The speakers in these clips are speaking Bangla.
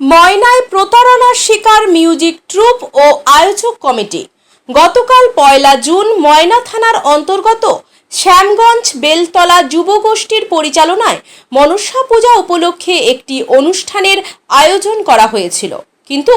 ময়নায় প্রতারণার শিকার মিউজিক ট্রুপ ও আয়োজক কমিটি। গতকাল পয়লা জুন ময়না থানার অন্তর্গত শ্যামগঞ্জ বেলতলা যুবগোষ্ঠীর পরিচালনায় মনসা পূজা উপলক্ষে একটি অনুষ্ঠানের আয়োজন করা হয়েছিল। কিন্তু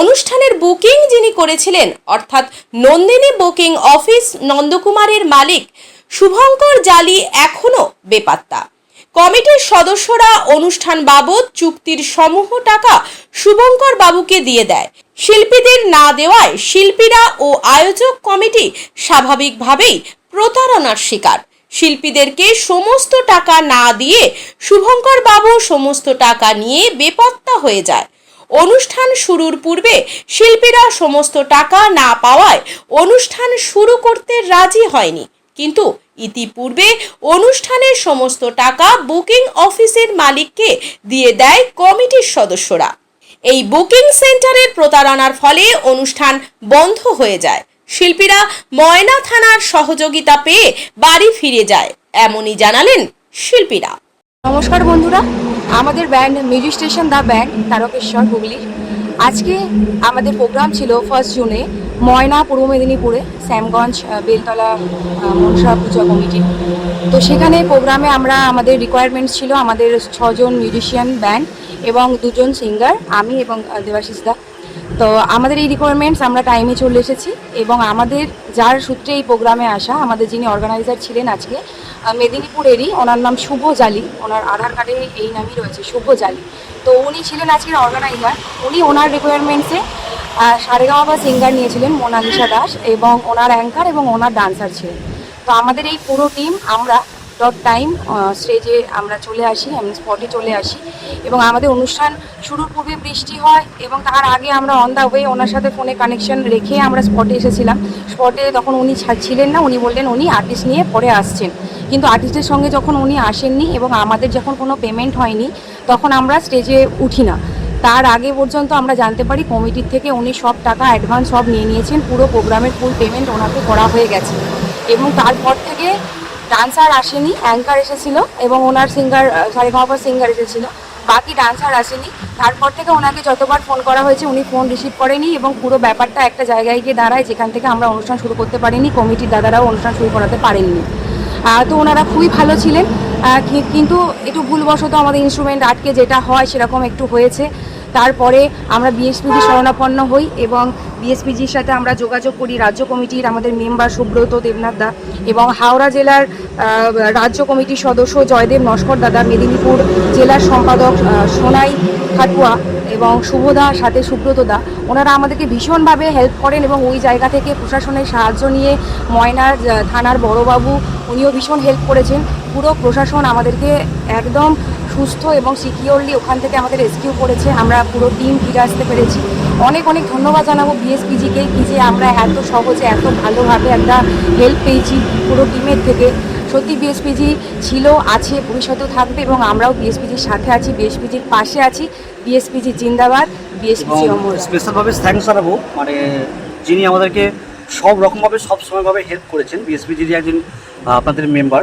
অনুষ্ঠানের বুকিং যিনি করেছিলেন, অর্থাৎ নন্দিনী বুকিং অফিস নন্দকুমারের মালিক, শুভঙ্কর জালি এখনও বেপাত্তা। কমিটির সদস্যরা অনুষ্ঠান বাবদ চুক্তির সমূহ টাকা শুভঙ্কর বাবুকে দিয়ে দেয়। শিল্পীদের না দেওয়ায় শিল্পীরা ও আয়োজক কমিটি স্বাভাবিকভাবেই প্রতারণার শিকার। শিল্পীদেরকে সমস্ত টাকা না দিয়ে শুভঙ্কর বাবু সমস্ত টাকা নিয়ে বেপত্তা হয়ে যায়। অনুষ্ঠান শুরুর পূর্বে শিল্পীরা সমস্ত টাকা না পাওয়ায় অনুষ্ঠান শুরু করতে রাজি হয়নি। কিন্তু ইতিপূর্বে অনুষ্ঠানের সমস্ত টাকা বুকিং অফিসের মালিককে দিয়ে দেয় কমিটির সদস্যরা। এই বুকিং সেন্টারের প্রতারণার ফলে অনুষ্ঠান বন্ধ হয়ে যায়। শিল্পীরা ময়না থানার সহযোগিতা পেয়ে বাড়ি ফিরে যায়, এমনই জানালেন শিল্পীরা। নমস্কার বন্ধুরা, আমাদের band music station the band, Tarakeswar Hooghly. আজকে আমাদের প্রোগ্রাম ছিল ফার্স্ট জুনে ময়না, পূর্ব মেদিনীপুরে, শ্যামগঞ্জ বেলতলা মনসা পূজা কমিটি। তো সেখানে প্রোগ্রামে আমরা, আমাদের রিকোয়ারমেন্ট ছিল আমাদের ছজন মিউজিশিয়ান ব্যান্ড এবং দুজন সিঙ্গার আমি এবং দেবাশিস দা। তো আমাদের এই রিকোয়ারমেন্টস আমরা টাইমে চলে এসেছি এবং আমাদের যার সূত্রে এই প্রোগ্রামে আসা, আমাদের যিনি অর্গানাইজার ছিলেন আজকে মেদিনীপুরেরই, ওনার নাম শুভ জালি, ওনার আধার কার্ডে এই নামই রয়েছে, শুভ জালি। তো উনি ছিলেন আজকের অর্গানাইজার উনি ওনার রিকোয়ারমেন্টসে সারেগাওয়া সিঙ্গার নিয়েছিলেন মোনালিসা দাস এবং ওনার অ্যাঙ্কার এবং ওনার ডান্সার ছিলেন। তো আমাদের এই পুরো টিম আমরা ডট টাইম স্টেজে আমরা চলে আসি আমি স্পটে চলে আসি। এবং আমাদের অনুষ্ঠান শুরুর পূর্বে বৃষ্টি হয় এবং তার আগে আমরা অন দ্য ওয়ে ওনার সাথে ফোনে কানেকশন রেখে আমরা স্পটে এসেছিলাম। স্পটে তখন উনি ছিলেন না, উনি বললেন উনি আর্টিস্ট নিয়ে পরে আসছেন। কিন্তু আর্টিস্টের সঙ্গে যখন উনি আসেননি এবং আমাদের যখন কোনো পেমেন্ট হয়নি, তখন আমরা স্টেজে উঠি না। তার আগে পর্যন্ত আমরা জানতে পারি কমিটির থেকে উনি সব টাকা অ্যাডভান্স সব নিয়ে নিয়েছেন, পুরো প্রোগ্রামের ফুল পেমেন্ট ওনাকে করা হয়ে গেছে। এবং তারপর থেকে ডান্সার আসেনি অ্যাঙ্কার এসেছিল এবং ওনার সিঙ্গার সারেগামাপার সিঙ্গার এসেছিল। বাকি ডান্সার আসেনি। তারপর থেকে ওনাকে যতবার ফোন করা হয়েছে, উনি ফোন রিসিভ করেনি এবং পুরো ব্যাপারটা একটা জায়গায় গিয়ে দাঁড়ায়, যেখান থেকে আমরা অনুষ্ঠান শুরু করতে পারিনি কমিটির দাদারাও অনুষ্ঠান শুরু করাতে পারেননি। তো ওনারা খুবই ভালো ছিলেন। কিন্তু একটু ভুলবশত আমাদের ইনস্ট্রুমেন্ট আটকে যেটা হয়, সেরকম একটু হয়েছে। তারপরে আমরা বিএসপিজি শরণাপন্ন হই এবং বিএসপিজির সাথে আমরা যোগাযোগ করি রাজ্য কমিটির আমাদের মেম্বার সুব্রত দেবনাথ দা এবং হাওড়া জেলার রাজ্য কমিটির সদস্য জয়দেব নস্কর দাদা, মেদিনীপুর জেলার সম্পাদক সোনাই খাটুয়া এবং শুভদা সাথে সুব্রত দা। ওনারা আমাদেরকে ভীষণভাবে হেল্প করেন এবং ওই জায়গা থেকে প্রশাসনের সাহায্য নিয়ে ময়নার থানার বড়বাবু, উনিও ভীষণ হেল্প করেছেন। পুরো প্রশাসন আমাদেরকে একদম সুস্থ এবং সিকিওরলি ওখান থেকে আমাদের রেস্কিউ করেছে। আমরা পুরো টিম ফিরে আসতে পেরেছি। অনেক অনেক ধন্যবাদ জানাব বিএসপিজিকে কি যে আমরা এত সহজে এত ভালোভাবে একটা হেল্প পেয়েছি পুরো টিমের থেকে। সত্যি বিএসপিজি ছিল আছে ভবিষ্যতেও থাকবে এবং আমরাও বিএসপিজির সাথে আছি বিএসপিজির পাশে আছি। বিএসপিজি জিন্দাবাদ বিএসপিজি অমর। স্পেশালভাবে থ্যাঙ্কস জানাব। মানে যিনি আমাদেরকে সব রকমভাবে সব সময়ভাবে হেল্প করেছেন বিএসপিজির একজন আপনাদের মেম্বার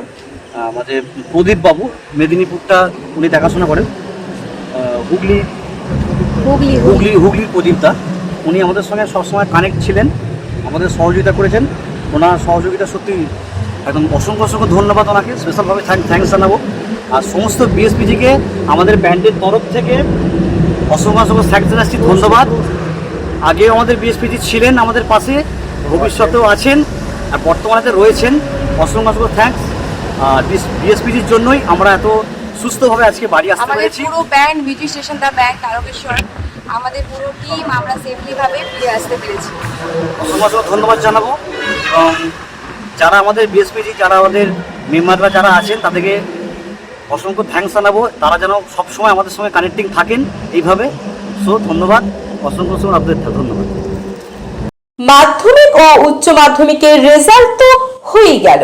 আমাদের প্রদীপ বাবু মেদিনীপুরটা উনি দেখাশোনা করেন। হুগলি হুগলি হুগলি। হুগলি হুগলির প্রদীপদা। উনি আমাদের সঙ্গে সবসময় কানেক্ট ছিলেন আমাদের সহযোগিতা করেছেন। ওনার সহযোগিতা সত্যি একদম অসংখ্য অসংখ্য ধন্যবাদ ওনাকে। স্পেশালভাবে থ্যাঙ্কস জানাব। আর সমস্ত বিএসপিজিকে আমাদের ব্যান্ডের তরফ থেকে অসংখ্য অসংখ্য থ্যাঙ্কস জানাচ্ছি ধন্যবাদ। আগেও আমাদের বিএসপিজি ছিলেন আমাদের পাশে ভবিষ্যতেও আছেন আর বর্তমানে রয়েছেন। অসংখ্য অসংখ্য থ্যাঙ্কস আর বিএসপিজির জন্যই আমরা এত সুস্থভাবে আজকে বাড়ি আসতে আমাদের পেরেছি। পুরো band music station the band Tarakeswar আমাদের পুরো টিম আমরা সেফলি ভাবে ফিরে আসতে পেরেছি। অসংখ্য ধন্যবাদ জানাব। এবং যারা আমাদের বিএসপিজি যারা আমাদের মেম্বাররা যারা আছেন তাদেরকে অসংখ্য থ্যাঙ্কস জানাব। তারা যেন সবসময় আমাদের সঙ্গে কানেক্টিং থাকেন এইভাবে। সো ধন্যবাদ। অসংখ্য অসংখ্য আপনাদের ধন্যবাদ। মাধ্যমিক ও উচ্চ মাধ্যমিকের রেজাল্ট তো হয়েই গেল।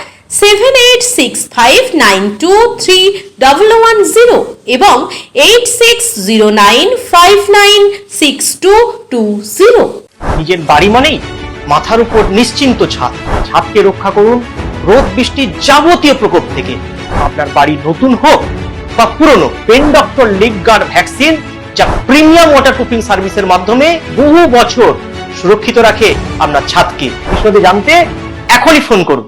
seven eight six five nine two three double one zero এবং eight six zero nine five nine six two two zero নিজের বাড়ি মানেই মাথার উপর নিশ্চিন্ত ছাদ। ছাদকে রক্ষা করুন রোদ বৃষ্টির যাবতীয় প্রকোপ থেকে। আপনার বাড়ি নতুন হোক বা পুরনো, pen doctor leak guard vaccine যা প্রিমিয়াম ওয়াটার প্রুফিং সার্ভিসের মাধ্যমে বহু বছর সুরক্ষিত রাখে আপনার ছাদকে। বিশদে জানতে এখনই ফোন করুন।